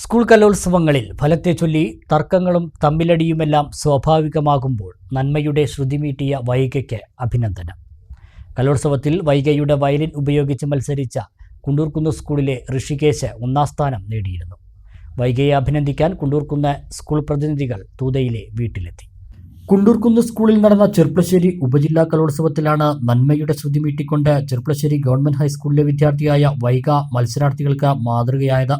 School കലോത്സവങ്ങളിൽ ഫലത്തെ ചൊല്ലി തർക്കങ്ങളും തമ്മിലടിയുമെല്ലാം സ്വാഭാവികമാകുമ്പോൾ നന്മയുടെ ശ്രുതിമീട്ടിയ വൈകയ്ക്ക് അഭിനന്ദനം. കലോത്സവത്തിൽ വൈകയുടെ വയലിൻ ഉപയോഗിച്ച് മത്സരിച്ച കുണ്ടൂർക്കുന്ന് സ്കൂളിലെ ഋഷികേശ് ഒന്നാം സ്ഥാനം നേടിയിരുന്നു. വൈകയെ അഭിനന്ദിക്കാൻ കുണ്ടൂർക്കുന്ന് സ്കൂൾ പ്രതിനിധികൾ തൂതയിലെ വീട്ടിലെത്തി. കുണ്ടൂർക്കുന്ന് സ്കൂളിൽ നടന്ന ചെർപ്പശ്ശേരി ഉപജില്ലാ കലോത്സവത്തിലാണ് നന്മയുടെ ശ്രുതി മീട്ടിക്കൊണ്ട് ചെർപ്പശ്ശേരി ഗവൺമെന്റ് ഹൈസ്കൂളിലെ വിദ്യാർത്ഥിയായ വൈക മത്സരാർത്ഥികൾക്ക് മാതൃകയായത്.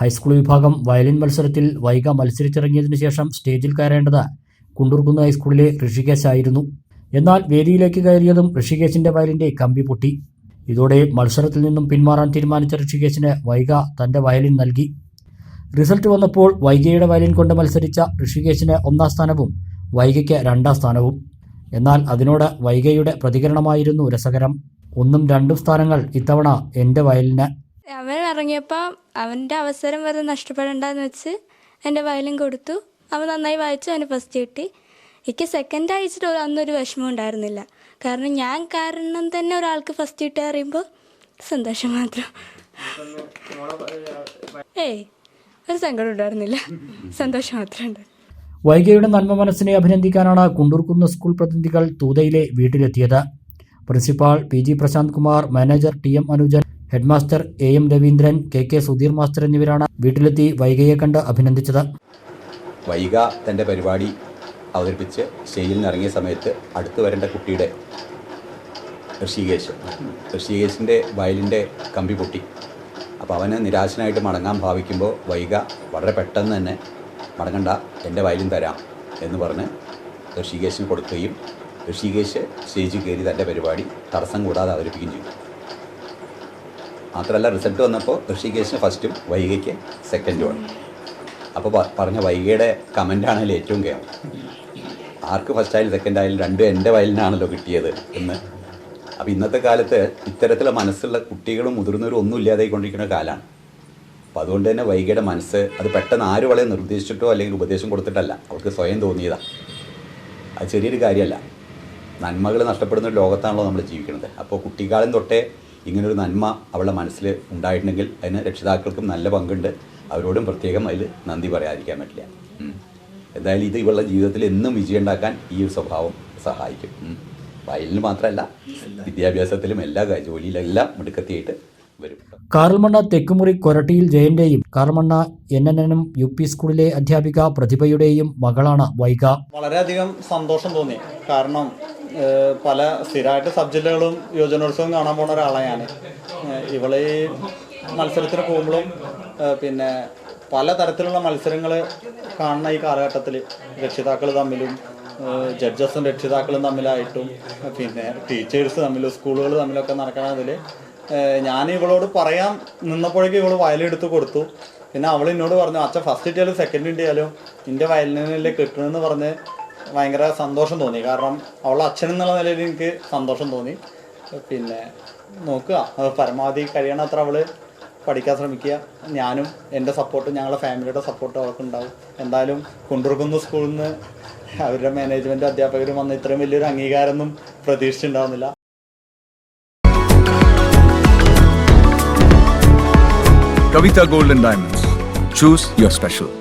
ഹൈസ്കൂൾ വിഭാഗം വയലിൻ മത്സരത്തിൽ വൈക മത്സരിച്ചിറങ്ങിയതിനു ശേഷം സ്റ്റേജിൽ കയറേണ്ടത് കുണ്ടൂർക്കുന്ന് ഹൈസ്കൂളിലെ ഋഷികേശ് ആയിരുന്നു എന്നാൽ വേദിയിലേക്ക് കയറിയതും ഋഷികേശിന്റെ വയലിന്റെ കമ്പി പൊട്ടി. ഇതോടെ മത്സരത്തിൽ നിന്നും പിന്മാറാൻ തീരുമാനിച്ച ഋഷികേശിന് വൈഗ തന്റെ വയലിൻ നൽകി. റിസൾട്ട് വന്നപ്പോൾ വൈഗയുടെ വയലിൻ കൊണ്ട് മത്സരിച്ച ഋഷികേശിന് ഒന്നാം സ്ഥാനവും വൈഗയ്ക്ക് രണ്ടാം സ്ഥാനവും. എന്നാൽ അതിനോട് വൈഗയുടെ പ്രതികരണമായിരുന്നു രസകരം. ഒന്നും രണ്ടും സ്ഥാനങ്ങൾ ഇത്തവണ എന്റെ വയലിന്. അവൻ ഇറങ്ങിയപ്പോൾ അവന്റെ അവസരം വെറുതെ നഷ്ടപ്പെടണ്ടെന്ന് വെച്ച് എന്റെ വയലിൻ കൊടുത്തു. അവൻ നന്നായി വായിച്ചു അവന് ഫസ്റ്റ് കിട്ടി. എനിക്ക് സെക്കൻഡ് അയച്ചിട്ട് അന്നൊരു വിഷമം ഉണ്ടായിരുന്നില്ല. കാരണം ഞാൻ കാരണം തന്നെ ഒരാൾക്ക് ഫസ്റ്റ് കിട്ടുക അറിയുമ്പോൾ സന്തോഷം മാത്രം. ഏയ് ഒരു സങ്കടം ഉണ്ടായിരുന്നില്ല. സന്തോഷം മാത്രം ഉണ്ട്. വൈഗയുടെ നന്മ മനസ്സിനെ അഭിനന്ദിക്കാനാണ് കുണ്ടൂർക്കുന്ന് സ്കൂൾ പ്രതിനിധികൾ തൂതയിലെ വീട്ടിലെത്തിയത്. Principal P G Prashanth Kumar manager T M Anujan headmaster A M Raveendran K K Sudheer master എന്നിവരാണ് വീട്ടിലെത്തി വൈകയെ കണ്ട് അഭിനന്ദിച്ചത്. വൈഗ തന്റെ പരിപാടി അവതരിപ്പിച്ച് സ്റ്റേജിൽ നിന്ന് ഇറങ്ങിയ സമയത്ത് അടുത്ത് വരേണ്ട കുട്ടിയുടെ ഋഷികേശ്. ഋഷികേശിന്റെ വയലിന്റെ കമ്പി പൊട്ടി. അപ്പോൾ അവന് നിരാശനായിട്ട് മടങ്ങാൻ ഭാവിക്കുമ്പോൾ വൈക വളരെ പെട്ടെന്ന് തന്നെ മടങ്ങണ്ട എന്റെ വയലിൻ തരാം എന്ന് പറഞ്ഞ് ഋഷികേശിന് കൊടുക്കുകയും ഋഷികേശ് സ്റ്റേജിൽ കയറി തന്റെ പരിപാടി തടസ്സം കൂടാതെ അവതരിപ്പിക്കുകയും ചെയ്തു. മാത്രമല്ല റിസൾട്ട് വന്നപ്പോൾ ഋഷികേശിന് ഫസ്റ്റും വൈകയ്ക്ക് സെക്കൻഡുമാണ് അപ്പോൾ പറഞ്ഞ വൈകയുടെ കമന്റാണല്ലോ ഏറ്റവും കേം ആർക്ക് ഫസ്റ്റ് ആയാലും സെക്കൻഡ് ആയാലും രണ്ടും എന്റെ വയലിനാണല്ലോ കിട്ടിയത് എന്ന്. അപ്പോൾ ഇന്നത്തെ കാലത്ത് ഇത്തരത്തിലുള്ള മനസ്സുള്ള കുട്ടികളും മുതിർന്നവരും ഒന്നും ഇല്ലാതായിക്കൊണ്ടിരിക്കുന്ന കാലമാണ് അപ്പോൾ അതുകൊണ്ട് തന്നെ വൈകയുടെ മനസ്സ് അത് പെട്ടെന്ന് ആര് വളരെ നിർദ്ദേശിച്ചിട്ടോ അല്ലെങ്കിൽ ഉപദേശം കൊടുത്തിട്ടല്ല. അവർക്ക് സ്വയം തോന്നിയതാണ് അത് ചെറിയൊരു കാര്യമല്ല. നന്മകൾ നഷ്ടപ്പെടുന്ന ഒരു ലോകത്താണല്ലോ നമ്മൾ ജീവിക്കുന്നത്. അപ്പോൾ കുട്ടിക്കാലം തൊട്ടേ ഇങ്ങനൊരു നന്മ അവളുടെ മനസ്സിൽ ഉണ്ടായിട്ടുണ്ടെങ്കിൽ അതിന് രക്ഷിതാക്കൾക്കും നല്ല പങ്കുണ്ട്. അവരോടും പ്രത്യേകം അതിൽ നന്ദി പറയാതിരിക്കാൻ പറ്റില്ല. എന്തായാലും ഇത് ഇവളുടെ ജീവിതത്തിൽ എന്നും വിജയം ഉണ്ടാക്കാൻ ഈ ഒരു സ്വഭാവം സഹായിക്കും. വയലിന് മാത്രമല്ല വിദ്യാഭ്യാസത്തിലും എല്ലാ ജോലിയിലെല്ലാം മിടുക്കത്തിയായിട്ട് വരും. കാറൽമണ്ണ തെക്കുമുറി കൊരട്ടിയിൽ ജയന്റെയും കാറൽമണ്ണ എൻ എൻ എനും യു പി സ്കൂളിലെ അധ്യാപിക പ്രതിഭയുടെയും മകളാണ് വൈഗ. വളരെയധികം സന്തോഷം തോന്നി. കാരണം പല സ്ഥിരമായിട്ട് സബ് ജില്ലകളും യുവജനോത്സവം കാണാൻ പോണ ഒരാളാണ് ഞാൻ ഇവൾ ഈ മത്സരത്തിന് പോകുമ്പോഴും പിന്നെ പല തരത്തിലുള്ള മത്സരങ്ങൾ കാണുന്ന ഈ കാലഘട്ടത്തിൽ രക്ഷിതാക്കൾ തമ്മിലും ജഡ്ജസും രക്ഷിതാക്കളും തമ്മിലായിട്ടും പിന്നെ ടീച്ചേഴ്സ് തമ്മിലും സ്കൂളുകൾ തമ്മിലൊക്കെ നടക്കണതിൽ ഞാൻ ഇവളോട് പറയാൻ നിന്നപ്പോഴേക്കും ഇവൾ വയലെടുത്ത് കൊടുത്തു. പിന്നെ അവൾ എന്നോട് പറഞ്ഞു അച്ഛൻ ഫസ്റ്റ് കിട്ടിയാലും സെക്കൻഡ് കിട്ടിയാലും നിന്റെ വയലിനല്ലേ കിട്ടണമെന്ന് പറഞ്ഞ് ഭയങ്കര സന്തോഷം തോന്നി. കാരണം അവളുടെ അച്ഛൻ എന്നുള്ള നിലയിൽ എനിക്ക് സന്തോഷം തോന്നി. പിന്നെ നോക്കുക. പരമാവധി കഴിയണത്ര അവൾ പഠിക്കാൻ ശ്രമിക്കുക. ഞാനും എന്റെ സപ്പോർട്ടും ഞങ്ങളുടെ ഫാമിലിയുടെ സപ്പോർട്ടും അവൾക്ക് ഉണ്ടാവും. എന്തായാലും കുണ്ടുറുക്കുന്ന സ്കൂളിൽ നിന്ന് അവരുടെ മാനേജ്മെന്റ് അധ്യാപകരും വന്ന ഇത്രയും വലിയൊരു അംഗീകാരമൊന്നും പ്രതീക്ഷിച്ചിട്ടുണ്ടാവുന്നില്ല. കവിത golden diamonds choose your special.